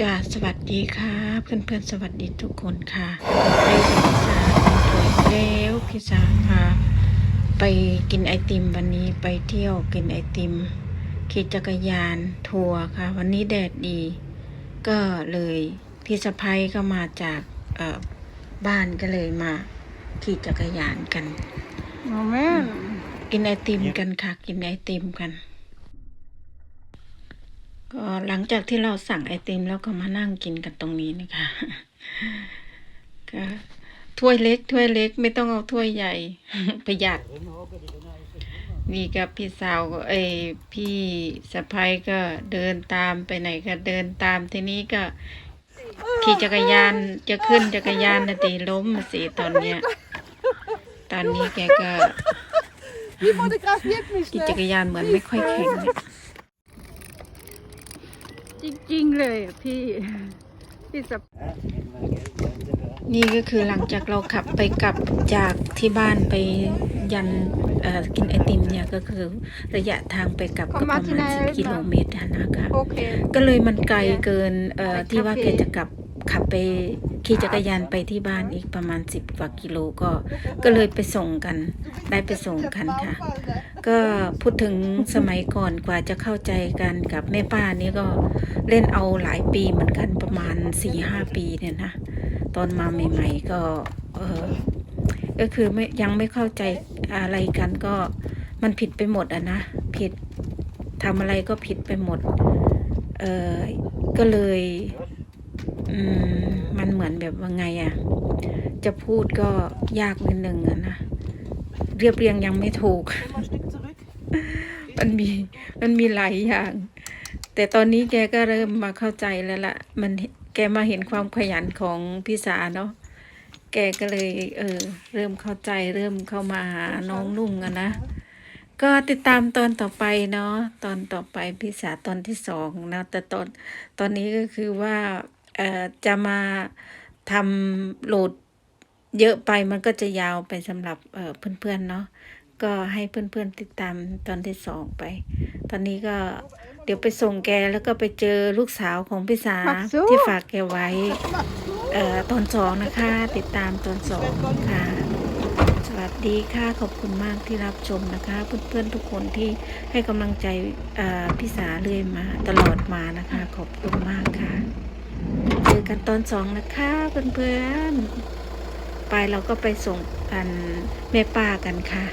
จ้าสวัสดีค่ะเพื่อนเพื่อนๆสวัสดีทุกคนค่ะไปกับพี่สาวถวยแล้วพี่สาวพาไปกินไอติมวันนี้ไปเที่ยวกินไอติมขี่จักรยานทัวร์ค่ะ วันนี้แดดดี ก็เลยพี่สะพ้ยก็มาจากเอ่อบ้านก็เลยมาขี่จักรยานกัน Moment. กินไอติมกันค่ะ กินไอติมกัน ก็หลังจากที่เราสั่งไอติมแล้วก็มานั่งกินกันตรงนี้นะคะก็ถ้วยเล็ก ถ้วยเล็ก ไม่ต้องเอาถ้วยใหญ่ ประหยัด นี่กับพี่สาวก็เอยพี่สะพ้ายก็เดินตามไปไหนก็เดินตามทีนี้ก็ขี่จักรยานจะขึ้นจักรยานนะตีล้มมาสิตอนเนี้ย ตอนนี้แกก็ Die fotografiert mich ขี่จักร nicht. ยานเหมือนไม่ค่อยแข็งเลย จริงๆเลยอะพี่พี่สับนี่ก็คือหลังจากเราขับไปกลับจากที่บ้านไปยันเอ่อกินไอติมเนี่ยก็คือระยะทางไปกลับก็ประมาณสิบกิโลเมตรอะนะคะโอเคก็เลยมันไกลเกินเอ่อไปที่ว่าคาแกเฟ่จะกลับขับไปขี่จักรยานไปที่บ้านอีกประมาณสิบกว่ากิโลก็ ก็เลยไปส่งกัน ได้ไปส่งกันค่ะ ก็พูดถึงสมัยก่อนกว่าจะเข้าใจกันกับแม่ป้านี่ก็เล่นเอาหลายปีเหมือนกันประมาณสี่ห้าปีเนี่ยนะ ตอนมาใหม่ๆก็เออก็คือไม่ยังไม่เข้าใจอะไรกันก็มันผิดไปหมดอะนะผิดทำอะไรก็ผิดไปหมด เออก็เลยอืมมันเหมือนแบบว่าไงอะจะพูดก็ยากนิดนึงอะนะเรียบเรียงยังไม่ถูก มันมีมันมีหลายอย่าง แต่ตอนนี้แกก็เริ่มมาเข้าใจแล้วละมันแกมาเห็นความขยันของพี่สาเนาะแกก็เลย เออ เริ่มเข้าใจเริ่มเข้ามาหาน้องนุ่งอะนะก็ติดตามตอนต่อไปเนาะตอนต่อไปพี่สาตอนที่สองนะแต่ตอนตอนนี้ก็คือว่าเอ่อจะมาทำโหลดเยอะไปมันก็จะยาวไปสำหรับเออเพื่อนๆเนาะ ก็ให้เพื่อนๆติดตามตอนที่สองไป ตอนนี้ก็เดี๋ยวไปส่งแกแล้วก็ไปเจอลูกสาวของพี่สามักสู้ที่ฝากแกไว้เอ่อตอนสองนะคะ ติดตามตอนสองค่ะ สวัสดีค่ะขอบคุณมากที่รับชมนะคะ เพื่อนๆทุกคนที่ให้กำลังใจเอ่อพี่สาเรื่อยมาตลอดมานะคะ ขอบคุณมากค่ะ เจอกันตอนสองนะคะเพื่อนๆไปเราก็ไปส่งกันแม่ป้ากันค่ะ